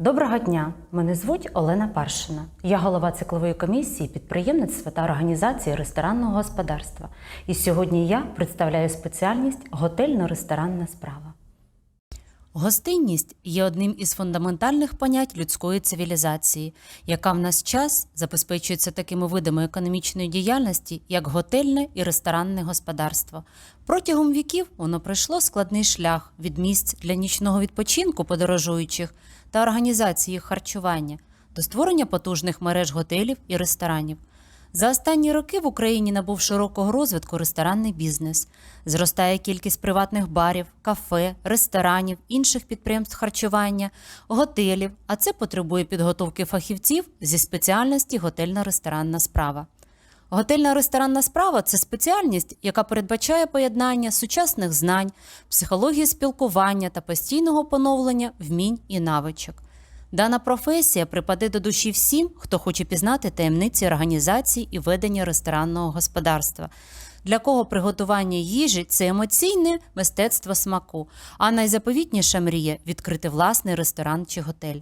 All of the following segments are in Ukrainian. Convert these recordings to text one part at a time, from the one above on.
Доброго дня! Мене звуть Олена Паршина. Я голова циклової комісії підприємництва та організації ресторанного господарства. І сьогодні я представляю спеціальність готельно-ресторанна справа. Гостинність є одним із фундаментальних понять людської цивілізації, яка в нас час забезпечується такими видами економічної діяльності, як готельне і ресторанне господарство. Протягом віків воно пройшло складний шлях від місць для нічного відпочинку подорожуючих та організації їх харчування до створення потужних мереж готелів і ресторанів. За останні роки в Україні набув широкого розвитку ресторанний бізнес. Зростає кількість приватних барів, кафе, ресторанів, інших підприємств харчування, готелів, а це потребує підготовки фахівців зі спеціальності готельно-ресторанна справа. Готельна ресторанна справа це спеціальність, яка передбачає поєднання сучасних знань, психології спілкування та постійного поновлення вмінь і навичок. Дана професія припаде до душі всім, хто хоче пізнати таємниці організації і ведення ресторанного господарства, для кого приготування їжі це емоційне мистецтво смаку, а найзаповітніша мрія відкрити власний ресторан чи готель.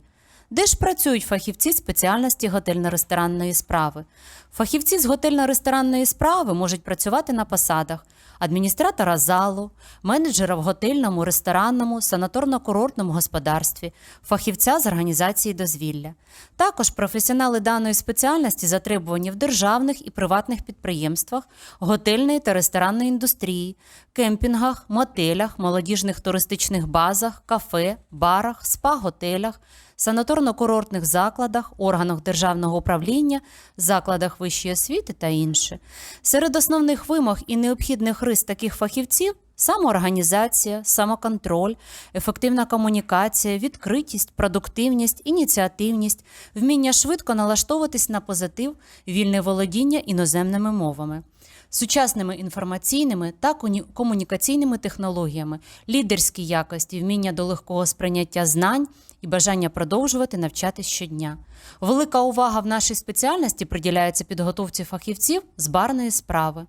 Де ж працюють фахівці спеціальності готельно-ресторанної справи? Фахівці з готельно-ресторанної справи можуть працювати на посадах адміністратора залу, менеджера в готельному, ресторанному, санаторно-курортному господарстві, фахівця з організації дозвілля. Також професіонали даної спеціальності затребувані в державних і приватних підприємствах, готельної та ресторанної індустрії, кемпінгах, мотелях, молодіжних туристичних базах, кафе, барах, спа-готелях, санаторно-курортних закладах, органах державного управління, закладах вищої освіти та інше. Серед основних вимог і необхідних рис таких фахівців самоорганізація, самоконтроль, ефективна комунікація, відкритість, продуктивність, ініціативність, вміння швидко налаштовуватись на позитив, вільне володіння іноземними мовами. Сучасними інформаційними та комунікаційними технологіями, лідерські якості, вміння до легкого сприйняття знань і бажання продовжувати навчатись щодня. Велика увага в нашій спеціальності приділяється підготовці фахівців з барної справи.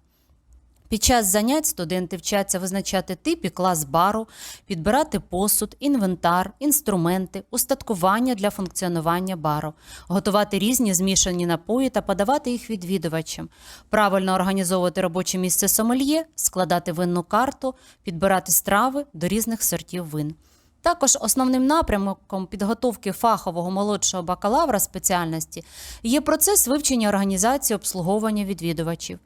Під час занять студенти вчаться визначати тип і клас бару, підбирати посуд, інвентар, інструменти, устаткування для функціонування бару, готувати різні змішані напої та подавати їх відвідувачам, правильно організовувати робоче місце сомельє, складати винну карту, підбирати страви до різних сортів вин. Також основним напрямком підготовки фахового молодшого бакалавра спеціальності є процес вивчення організації обслуговування відвідувачів.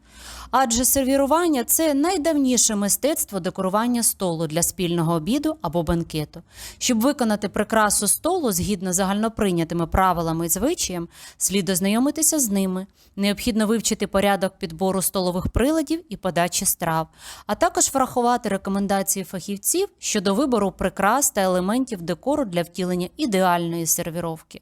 Адже сервірування це найдавніше мистецтво декорування столу для спільного обіду або бенкету. Щоб виконати прикрасу столу згідно загальноприйнятими правилами і звичаєм, слід ознайомитися з ними. Необхідно вивчити порядок підбору столових приладів і подачі страв, а також врахувати рекомендації фахівців щодо вибору прикрас елементів декору для втілення ідеальної сервіровки.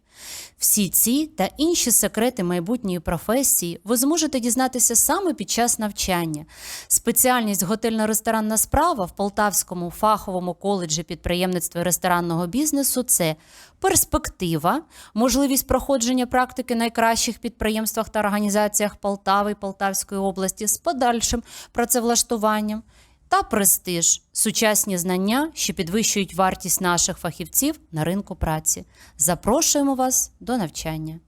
Всі ці та інші секрети майбутньої професії ви зможете дізнатися саме під час навчання. Спеціальність готельно-ресторанна справа в Полтавському фаховому коледжі підприємництва і ресторанного бізнесу це перспектива, можливість проходження практики найкращих підприємствах та організаціях Полтави і Полтавської області з подальшим працевлаштуванням. Та престиж сучасні знання, що підвищують вартість наших фахівців на ринку праці. Запрошуємо вас до навчання.